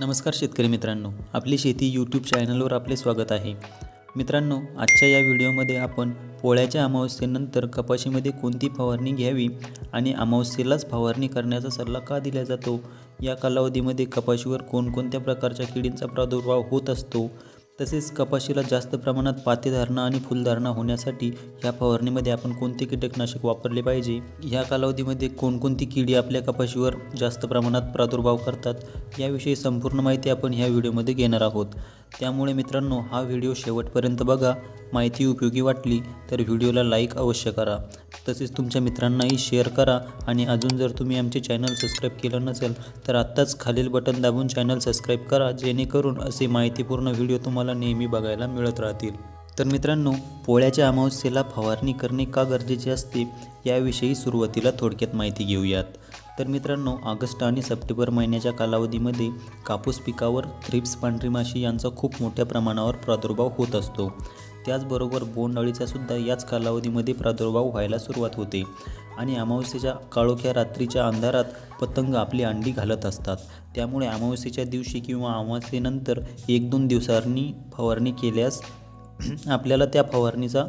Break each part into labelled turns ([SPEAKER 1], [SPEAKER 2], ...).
[SPEAKER 1] नमस्कार शेतकरी मित्रांनो आपली शेती यूट्यूब चॅनलवर आपले स्वागत आहे. मित्रांनो आजच्या या व्हिडिओमध्ये आपण पोळ्याच्या अमावस्येनंतर कपाशीमध्ये कोणती फवारणी घ्यावी आणि अमावस्येलाच फवारणी करण्याचा सल्ला का दिला जातो? या कालावधीमध्ये कपाशीवर कोणकोणत्या प्रकारच्या किडींचा प्रादुर्भाव होत असतो? तसेच कपाशीला जास्त प्रमाणात पातेधारणा आणि फुलधारणा होण्यासाठी ह्या फवारणीमध्ये आपण कोणते कीटकनाशक वापरले पाहिजे? ह्या कालावधीमध्ये कोणकोणती किडी आपल्या कपाशीवर जास्त प्रमाणात प्रादुर्भाव करतात? याविषयी संपूर्ण माहिती आपण ह्या व्हिडिओमध्ये घेणार आहोत. त्यामुळे मित्रांनो हा व्हिडिओ शेवटपर्यंत बघा. माहिती उपयोगी वाटली तर व्हिडिओला लाईक अवश्य करा. तसेच तुमच्या मित्रांनाही शेअर करा आणि अजून जर तुम्ही आमचे चॅनल सबस्क्राईब केलं नसेल तर आत्ताच खालील बटन दाबून चॅनल सबस्क्राईब करा जेणेकरून असे माहितीपूर्ण व्हिडिओ तुम्हाला नेहमी बघायला मिळत राहतील. तर मित्रांनो पोळ्याच्या अमावस्येला फवारणी करणे का गरजेचे असते याविषयी सुरुवातीला थोडक्यात माहिती घेऊयात. तर मित्रांनो ऑगस्ट आणि सप्टेंबर महिन्याच्या कालावधीमध्ये कापूस पिकावर थ्रिप्स पांढरी माशी यांचा खूप मोठ्या प्रमाणावर प्रादुर्भाव होत असतो. त्याचबरोबर बोंडअळीचा सुद्धा याच कालावधीमध्ये प्रादुर्भाव व्हायला सुरुवात होते आणि अमावस्येच्या काळोख्या रात्रीच्या अंधारात पतंग आपली अंडी घालत असतात. त्यामुळे अमावस्येच्या दिवशी किंवा अमावस्येनंतर एक दोन दिवसांनी फवारणी केल्यास आपल्याला त्या फवारणीचा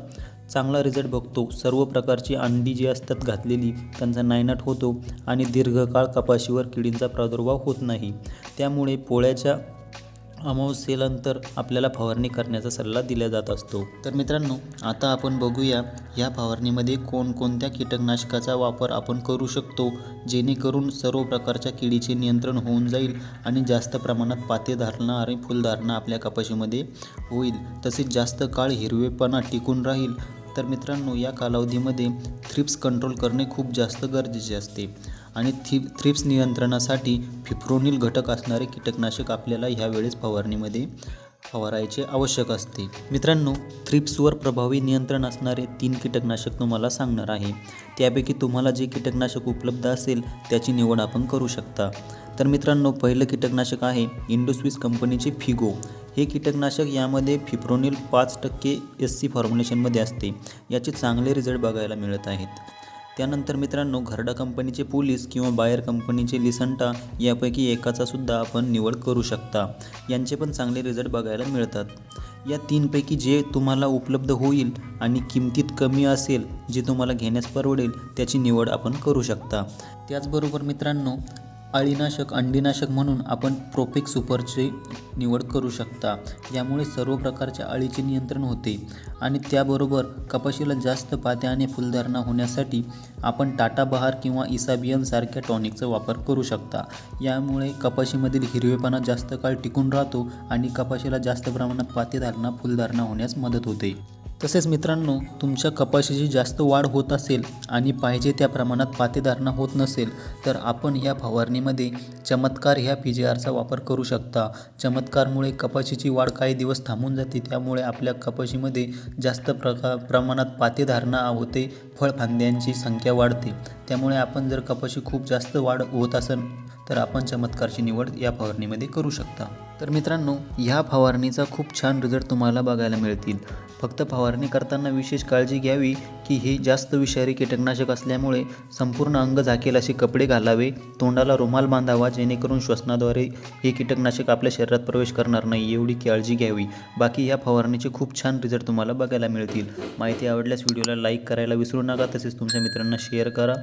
[SPEAKER 1] चांगला रिझल्ट बघतो. सर्व प्रकारची अंडी जी असतात घातलेली त्यांचा नायनाट होतो आणि दीर्घकाळ कपाशीवर किडींचा प्रादुर्भाव होत नाही. त्यामुळे पोळ्याच्या अमावस्येनंतर आपल्याला फवारणी करण्याचा सल्ला दिला जात असतो. तर मित्रांनो आता आपण बघूया या फवारणीमध्ये कोणकोणत्या कीटकनाशकाचा वापर आपण करू शकतो जेणेकरून सर्व प्रकारच्या किडीचे नियंत्रण होऊन जाईल आणि जास्त प्रमाणात पातेधारणा आणि फुलधारणा आपल्या कपाशीमध्ये होईल. तसेच जास्त काळ हिरवेपणा टिकून राहील. तर मित्रांनो या कालावधीमध्ये थ्रिप्स कंट्रोल करणे खूप जास्त गरजेचे असते. आणि थि थ्रिप्स नियंत्रणासाठी फिप्रोनिल घटक असणारे कीटकनाशक आपल्याला ह्यावेळेस फवारणीमध्ये फवारायचे आवश्यक असते. मित्रांनो थ्रिप्सवर प्रभावी नियंत्रण असणारे तीन कीटकनाशक तुम्हाला सांगणार आहे. त्यापैकी तुम्हाला जे कीटकनाशक उपलब्ध असेल त्याची निवड आपण करू शकता. तर मित्रांनो पहिलं कीटकनाशक आहे इंडोस्विस कंपनीचे फिगो. हे कीटकनाशक यामध्ये फिप्रोनिल पाच टक्के एस सी फॉर्म्युलेशनमध्ये असते. याचे चांगले रिझल्ट बघायला मिळत आहेत. त्यानंतर मित्रांनो घरडा कंपनीचे पोलीस किंवा बायर कंपनीचे लिसंटा यापैकी एकाचा सुद्धा आपण निवड करू शकता. यांचे पण चांगले रिझल्ट बघायला मिळतात. या तीनपैकी जे तुम्हाला उपलब्ध होईल आणि किमतीत कमी असेल जे तुम्हाला घेण्यास परवडेल त्याची निवड आपण करू शकता. त्याचबरोबर मित्रांनो अळीनाशक अंडीनाशक म्हणून आपण प्रोपिक सुपरची निवड करू शकता. यामुळे सर्व प्रकारच्या अळीचे नियंत्रण होते आणि त्याबरोबर कपाशीला जास्त पात्या आणि फुलधारणा होण्यासाठी आपण टाटा बहार किंवा इसाबियनसारख्या टॉनिकचा वापर करू शकता. यामुळे कपाशीमधील हिरवेपणा जास्त काळ टिकून राहतो आणि कपाशीला जास्त प्रमाणात पातेधारणा फुलधारणा होण्यास मदत होते. तसेच मित्रांनो तुमच्या कपाशीची जास्त वाढ होत असेल आणि पाहिजे त्या प्रमाणात पातेधारणा होत नसेल तर आपण ह्या फवारणीमध्ये चमत्कार ह्या पी जी आरचा वापर करू शकता. चमत्कारमुळे कपाशीची वाढ काही दिवस थांबून जाते त्यामुळे आपल्या कपाशीमध्ये जास्त प्रका प्रमाणात पातेधारणा होते फळफांद्यांची संख्या वाढते. त्यामुळे आपण जर कपाशी खूप जास्त वाढ होत असेल तर आपण चमत्कारची निवड या फवारणीमध्ये करू शकता. तर मित्रांनो ह्या फवारणीचा खूप छान रिझल्ट तुम्हाला बघायला मिळतील. फक्त फवारणी करताना विशेष काळजी घ्यावी की हे जास्त विषारी कीटकनाशक असल्यामुळे संपूर्ण अंग झाकेल असे कपडे घालावे तोंडाला रुमाल बांधावा जेणेकरून श्वसनाद्वारे हे कीटकनाशक आपल्या शरीरात प्रवेश करणार नाही एवढी काळजी घ्यावी. बाकी या फवारणीचे खूप छान रिझल्ट तुम्हाला बघायला मिळतील. माहिती आवडल्यास व्हिडिओला लाईक करायला विसरू नका तसेच तुमच्या मित्रांना शेअर करा.